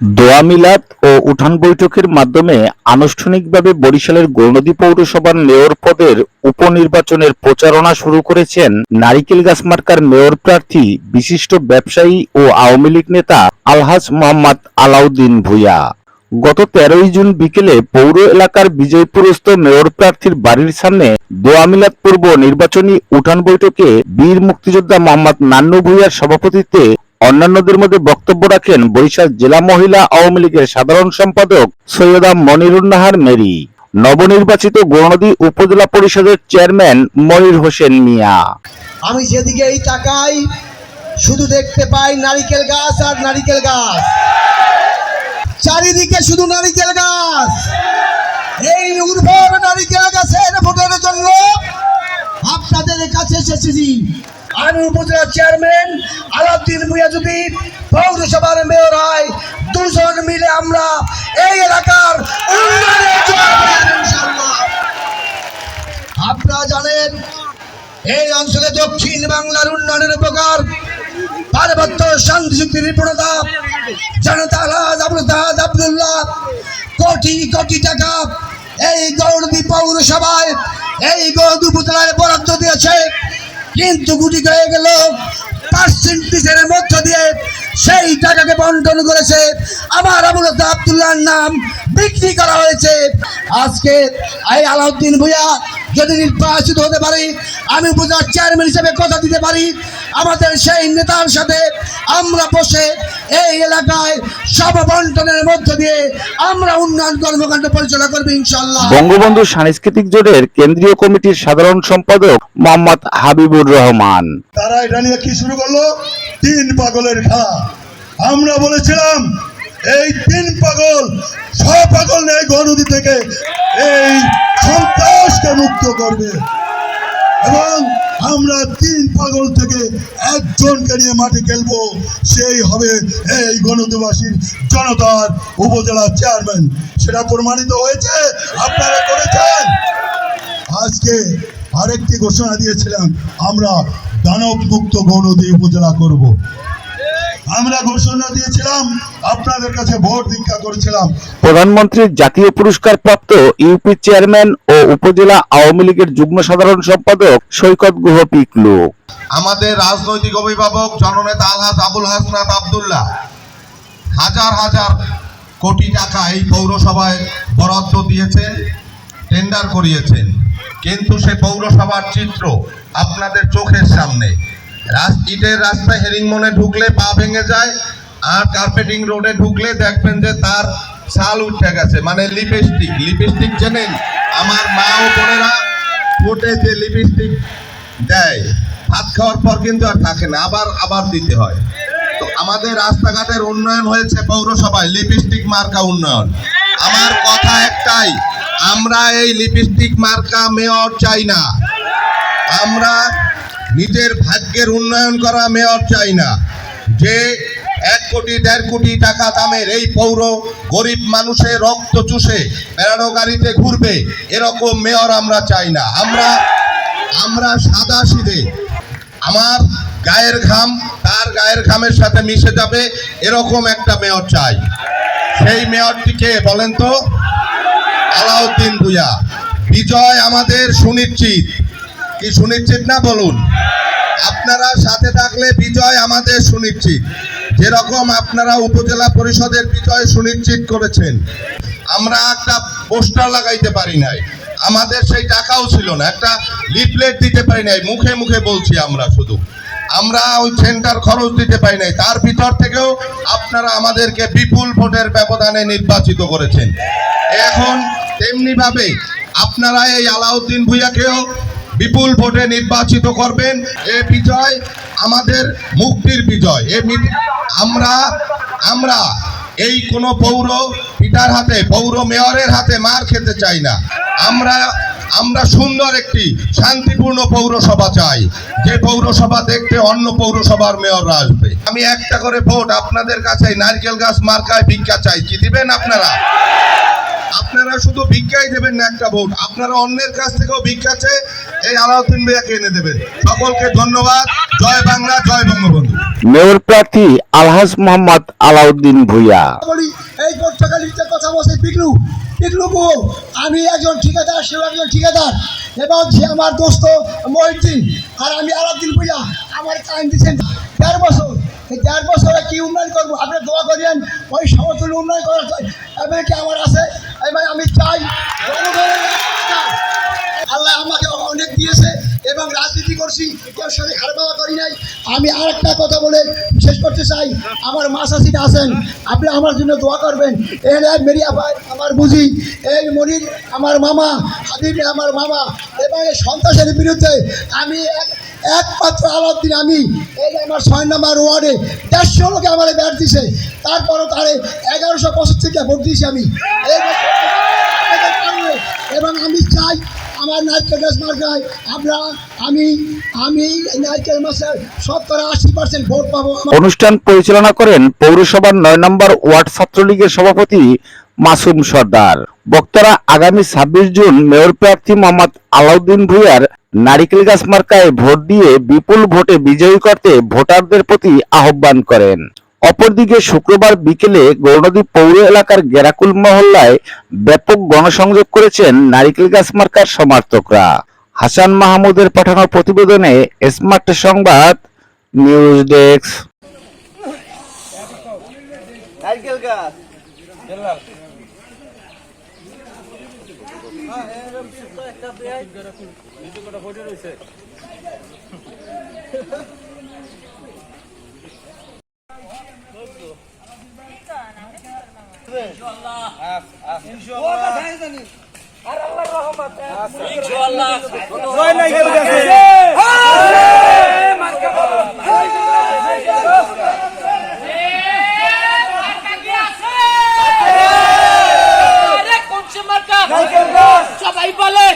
দোয়া মিলাদ ও উঠান বৈঠকের মাধ্যমে আনুষ্ঠানিকভাবে বরিশালের গৌরনদী পৌরসভার মেয়র পদের উপনির্বাচনের প্রচারণা শুরু করেছেন নারিকেলগাছ মার্কার মেয়র প্রার্থী, বিশিষ্ট ব্যবসায়ী ও আওয়ামী লীগ নেতা আলহাজ মোহাম্মদ আলাউদ্দিন ভূঁইয়া। গত তেরোই জুন বিকেলে পৌর এলাকার বিজয়পুরস্থ মেয়র প্রার্থীর বাড়ির সামনে দোয়া মিলাদ পূর্ব নির্বাচনী উঠান বৈঠকে বীর মুক্তিযোদ্ধা মোহাম্মদ নান্নু ভূঁইয়ার সভাপতিত্বে অন্যান্যদের মধ্যে বক্তব্য রাখেন বরিশাল জেলা মহিলা আওয়ামী লীগের সাধারণ সম্পাদক সৈয়দা মনিরুন্নাহার মেরি। নবনির্বাচিত গৌরনদী উপজেলা পরিষদের চেয়ারম্যান মনির হোসেন মিয়া। আমি যেদিকেই তাকাই, শুধু দেখতে পাই নারিকেল গাছ আর নারিকেল গাছ। চারিদিকে শুধু নারিকেল গাছ। এই উর্বর নারিকেল গাছের ভোটের জন্য আপনাদের কাছে এসেছি। আমি উপজেলা চেয়ারম্যান আলাউদ্দিন যদি পৌরসভার মেয়র হয়, দুজন মিলে আমরা এই এলাকার। আপনারা জানেন, এই অঞ্চলে দক্ষিণ বাংলার উন্নয়নের উপকার, পার্বত্য শান্তি চুক্তির নিপুণতা জনতা কোটি কোটি টাকা এই গৌরদী পৌরসভায়, এই গৌরদী উপজেলায় বরাদ্দ দিয়েছে কিন্তু গুটি হয়ে গেল। পার্সেন্টেজের মধ্য দিয়ে সেই টাকাকে বন্টন করেছে। আমার আবুলতা আবদুল্লাহর নাম বিক্রি করা হয়েছে। আজকে এই আলাউদ্দিন ভুইয়া যদি নির্বাচিত হতে পারি আমি উপজেলার চেয়ারম্যান হিসেবে কথা দিতে পারি। আমাদের সেই নেতার সাথে আমরা বসে এই এলাকায় সব বন্টনের মধ্য দিয়ে আমরা উন্নয়ন কর্মকাণ্ড পরিচালনা করব ইনশাল্লাহ বঙ্গবন্ধু সাংস্কৃতিক জোটের কেন্দ্রীয় কমিটির সাধারণ সম্পাদক মোহাম্মদ হাবিবুর রহমান। তারা এটা নিয়ে কি শুরু করল? তিন পাগলের খেলা। আমরা বলেছিলাম, এই তিন পাগল পাগল নেই গণদি থেকে এই সন্ত্রাসকে মুক্ত করবে। এবং আমরা তিন পাগল থেকে একজনকে নিয়ে মাঠে খেলব, সেই হবে এই গণদিবাসীর জনতার উপজেলা চেয়ারম্যান। সেটা প্রমাণিত হয়েছে, আপনারা করেছেন। আজকে আরেকটি ঘোষণা দিয়েছিলাম, আমরা দানব মুক্ত গৌরদী উপজেলা করব। আমরা ঘোষণা দিয়েছিলাম আপনাদের কাছে ভোট ভিক্ষা করেছিলাম। প্রধানমন্ত্রীর জাতীয় পুরস্কার প্রাপ্ত ইউপি চেয়ারম্যান ও উপজেলা আওয়ামী লীগের যুগ্ম সাধারণ সম্পাদক সৈকত গুহ পিকলু। আমাদের রাজনৈতিক অভিভাবক জননেতা আলহাজ আবুল হাসনাত আবদুল্লাহ হাজার হাজার কোটি টাকা এই পৌরসভায় বরাদ্দ দিয়েছেন টেন্ডার করিয়েছেন। কিন্তু সে পৌরসভার চিত্র আপনাদের চোখের সামনে ইটের রাস্তায় হেরিংমনে ঢুকলে পা ভেঙে যায়, আর কার্পেটিং রোডে ঢুকলে দেখবেন যে তার ছাল উঠে গেছে। মানে লিপস্টিক লিপস্টিক চেনেন? আমার মা ও বোনেরা ঠোঁটে যে লিপস্টিক দেয়, ভাত খাওয়ার পর কিন্তু আর থাকে না, আবার আবার দিতে হয়। তো আমাদের রাস্তাঘাটের উন্নয়ন হয়েছে পৌরসভায়, লিপস্টিক মার্কা উন্নয়ন। আমার কথা একটাই, আমরা এই লিপস্টিক মার্কা মেয়র চাই না। আমরা নিজের ভাগ্যের উন্নয়ন করা মেয়র চাই না। যে এক কোটি, দেড় কোটি টাকা দামের এই পৌর গরিব মানুষের রক্ত চুষে, বেড়ানো গাড়িতে ঘুরবে, এরকম মেয়র আমরা চাই না। আমরা আমরা সাদা সিধে, আমার গায়ের ঘাম তার গায়ের ঘামের সাথে মিশে যাবে, এরকম একটা মেয়র চাই। সেই মেয়রটিকে বলেন তো? আলাউদ্দিন ভুইয়া। বিজয় আমাদের সুনিশ্চিত। কি সুনিশ্চিত না বলুন? আপনারা সাথে থাকলে বিজয় আমাদের সুনিশ্চিত। যেরকম আপনারা উপজেলা পরিষদের বিজয় সুনিশ্চিত করেছেন। আমরা একটা পোস্টার লাগাইতে পারি নাই। আমাদের সেই টাকাও ছিল না। একটা লিফলেট দিতে পারি নাই। মুখে মুখে বলছি আমরা শুধু। আমরা ওই সেন্টার খরচ দিতে পারি নাই। তার ভিতর থেকেও আপনারা আমাদেরকে বিপুল ভোটের ব্যবধানে নির্বাচিত করেছেন। এখন তেমনি ভাবে আপনারা এই আলাউদ্দিন ভুইয়াকেও বিপুল ভোটে নির্বাচিত করবেন এ বিজয় আমাদের মুক্তির বিজয়। এ আমরা আমরা এই কোন পৌর পিতার হাতে, পৌর মেয়রের হাতে মার খেতে চাই না। আমরা আমরা সুন্দর একটি শান্তিপূর্ণ পৌরসভা চাই। যে পৌরসভা দেখতে অন্য পৌরসভার মেয়ররা আসবে। আমি একটা করে ভোট আপনাদের কাছে, নারকেল গাছ মার্কায় ভিক্ষা চাই। কি দিবেন আপনারা? আপনারা শুধু ভিক্ষাই দেবেন না একটা ভোট। আপনারা অন্যের কাছ থেকেও ভিক্ষা চেয়ে এই আলাউদ্দিন ভাইয়াকে এনে দেবেন। সকলকে ধন্যবাদ। জয় বাংলা জয় বঙ্গবন্ধু। মেয়র প্রার্থী আলহাজ মোহাম্মদ আলাউদ্দিন ভুইয়া। বলি এই পর্তুগালিতে কথা বলছে পিকলু পিকলু আমি একজন ঠিকাদার সেও একজন ঠিকাদার। এবং সে আমার দোস্ত মহিউদ্দিন আর আমি আলাউদ্দিন ভুইয়া আমার টাইম দিচ্ছেন দেড় বছর এই দেড় বছরে কি উন্নয়ন করব? আপনি দোয়া করেন ওই সমতুল্য উন্নয়ন করার এমনকি আমার আছে আমি চাই। আল্লাহ আমাকে এবং রাজনীতি করছি, কেউ সাথে খারাপ করি নাই। আমি আর একটা কথা বলে শেষ করতে চাই। আমার মাসাসিটা আছেন, আপনি আমার জন্য দোয়া করবেন। এর মেরিয়া ভাই আমার বুঝি, এই মনির, আমার মামা, হাবিব আমার মামা, এবং এই সন্ত্রাসের বিরুদ্ধে আমি এক একমাত্র আলাদিন আমি। এই আমার ছয় নম্বর ওয়ার্ডে দেড়শো লোকে আমার ব্যাট দিছে। তারপরও তারে এগারোশো পঁচাত্তর থেকে ভোট দিয়েছি আমি। এবং আমি চাই আমার নারকেল মার্কায় আমরা, আমি আমি নারকেল মাসের শতকরা আশি পার্সেন্ট ভোট পাবো। অনুষ্ঠান পরিচালনা করেন পৌরসভার নয় নম্বর ওয়ার্ড ছাত্রলীগের সভাপতি মাসুম সর্দার। বক্তারা আগামী ছাব্বিশ জুন মেয়র প্রার্থী মোহাম্মদ আলাউদ্দিন ভুইয়ার নারিকেল গাছ মার্কায় ভোট দিয়ে বিপুল ভোটে বিজয়ী করতে ভোটারদের প্রতি আহ্বান করেন। অপরদিকে শুক্রবার বিকেলে গৌরনদী পৌর এলাকার গেরাকুল মহল্লায় ব্যাপক গণসংযোগ করেছেন নারিকেল গাছ মার্কার সমর্থকরা। হাসান মাহমুদের পাঠানো প্রতিবেদনে স্মার্ট সংবাদ নিউজ ডেস্ক। নারকেল গাছ। সবাই বলে।